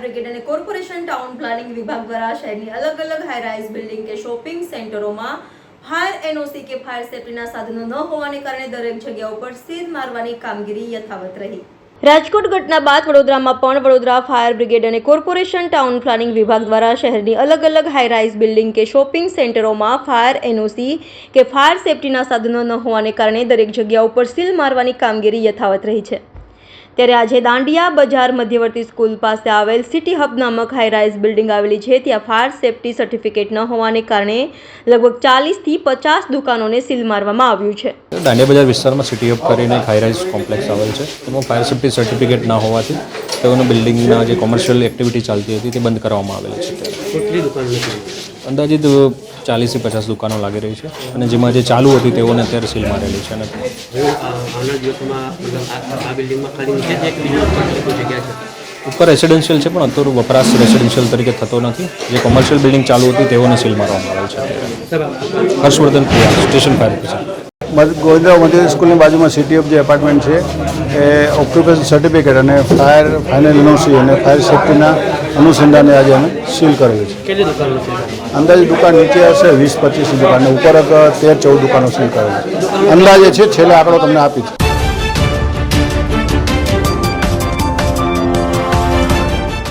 Brigade અને corporation town planning વિભાગ દ્વારા શહેરની અલગ અલગ હાઈરાઇઝ બિલ્ડિંગ કે શોપિંગ સેન્ટરોમાં ફાયર એનઓસી કે ફાયર સેફટીના સાધનો ન હોવાને કારણે દરેક જગ્યા ઉપર સીલ મારવાની કામગીરી યથાવત રહી. રાજકોટ ઘટના બાદ વડોદરામાં પણ વડોદરા ફાયર બ્રિગેડ અને કોર્પોરેશન ટાઉન પ્લાનિંગ વિભાગ દ્વારા શહેરની અલગ અલગ હાઈરાઇઝ બિલ્ડિંગ કે શોપિંગ સેન્ટરોમાં ફાયર એનઓસી કે ફાયર સેફ્ટીના સાધનો ન હોવાને કારણે દરેક જગ્યા ઉપર સીલ મારવાની કામગીરી યથાવત રહી છે. ત્યારે આજે દાંડિયા બજાર મધ્યવર્તી સ્કૂલ પાસે આવેલ સિટી હબ નામક હાઈરાઇઝ બિલ્ડિંગ આવેલી છે. ત્યાં ફાયર સેફટી સર્ટિફિકેટ ન હોવાને કારણે લગભગ ચાલીસથી પચાસ દુકાનોને સીલ મારવામાં આવ્યું છે. દાંડિયા બજાર વિસ્તારમાં સિટી હબ કરીને એક હાઈરાઇઝ કોમ્પ્લેક્સ આવેલ છે. તેમાં ફાયર સેફ્ટી સર્ટિફિકેટ ના હોવાથી તેઓનું બિલ્ડિંગના જે કોમર્શિયલ એક્ટિવિટી ચાલતી હતી તે બંધ કરવામાં આવેલી છે. કેટલી દુકાન અંદાજિત ચાલીસથી પચાસ દુકાનો લાગી રહી છે અને જેમાં જે ચાલુ હતી તેઓને અત્યારે સીલ મારેલી છે અને ઉપર રેસિડેન્શિયલ છે પણ અત્યારે વપરાશ રેસિડેન્શિયલ તરીકે થતો નથી. જે કોમર્શિયલ બિલ્ડિંગ ચાલુ હતી તેઓને સીલ મારવામાં આવેલ છે Harshvardhan Priya station fire officer. મધ- ગોવિંદરાવ મધ્ય સ્કૂલની બાજુમાં સિટી ઓફ જે એપાર્ટમેન્ટ છે. એ ઓક્યુપેશન સર્ટિફિકેટ અને ફાયર ફાઇનલ એનઓસી અને ફાયર સેફ્ટીના અનુસંધાને આજે અમે સીલ કરેલું છે. કેટલી દુકાનો છે અંદાજે દુકાન નીચે હશે વીસ પચીસ દુકાન ઉપર તેર ચૌદ દુકાનો સીલ કરેલી અંદાજે છે છેલ્લે આંકડો તમને આપી છે.